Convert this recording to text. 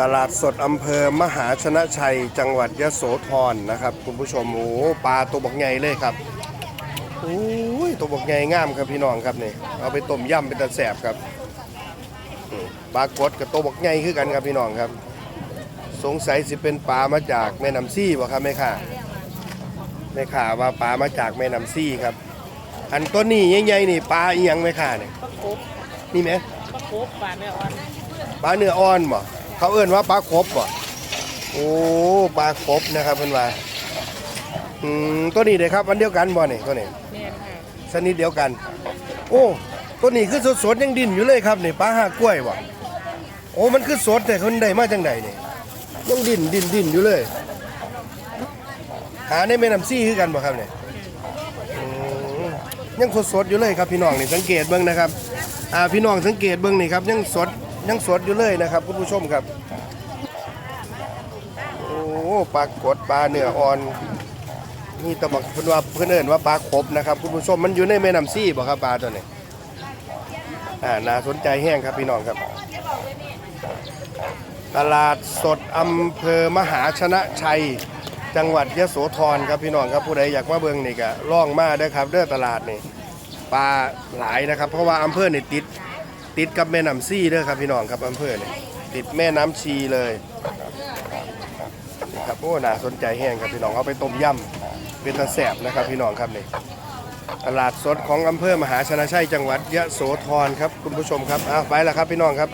ตลาดสดอำเภอมหาชนะชัยจังหวัดยะโสธรนะครับ คุณผู้ชมโอ้ปลาตัวบักใหญ่เลยครับโอ้ยตัวบักใหญ่งามครับพี่น้องครับนี่เอาไปต้มยำเป็นตะแสบครับปลากดกับตัวบักใหญ่คือกันครับพี่น้องครับ สงสัยสิเป็นปลามาจากแม่น้ำซี่บ่ครับแม่ค่ะแม่ข่าว่าปลามาจากแม่น้ำซี่ครับ อันต้นนี้ใหญ่ๆนี่ปลาอีหยังแม่ข่าเนี่ยนี่ไหม ปลาคบปลาเนื้ออ่อนปลาเนื้ออ่อนบ่เขาเอื้นว่าปลาครบบ่โอ้ปลาครบนะครับเพิ่นว่าอืมตัวนี้เด้ครับอันเดียวกันบ่นี่ตัวนี้แม่นค่ะชนิดเดียวกัน โอ้ตัวนี้คือสดๆยังดิ้นอยู่เลยครับนี่ปลาหากล้วยบ่โอ้มันคือสดแต่คนใดมาจังใดนี่ยังดิ้นดิ้นดิ้นอยู่เลย หาในแม่น้ำซี่คือกันบ่ครับเนี่ยอืมยังสดๆอยู่เลยครับพี่น้องนี่สังเกตเบิ่งนะครับ อ่าพี่น้องสังเกตเบิ่งนี่ครับยังสดยังสดอยู่เลยนะครับคุณผู้ชมครับ โอ้ปลากดปลาเนื้ออ่อนนี่ตะบักเพิ่นว่าเพิ่อนเอินว่าปลาครบนะครับคุณผู้ชมมันอยู่ในแม่น้ำซี่บ่ครับปลาตัวนี้อ่าน่าสนใจแห้งครับพี่น้องครับ ตลาดสดอำเภอมหาชนะชัย จังหวัดยะโสธรครับพี่น้องครับผู้ใดอยากมาเบิ่งนี่ก็ล่องมาเด้ครับเด้อตลาดนี่ ปลาหลายนะครับ เพราะว่าอำเภอนี่ติดติดกับแม่น้ำซี่เด้อครับพี่น้องครับอำเภอนี่ติดแม่น้ำชีเลยนะครับโอ้น่าสนใจแห้งครับพี่น้องเอาไปต้มยำเป็นตะแสบนะครับพี่น้องครับนี่ตลาดสดของอำเภอมหาชนะชัยจังหวัดยะโสธรครับคุณผู้ชมครับอ้าวไปแล้วครับพี่น้องครับ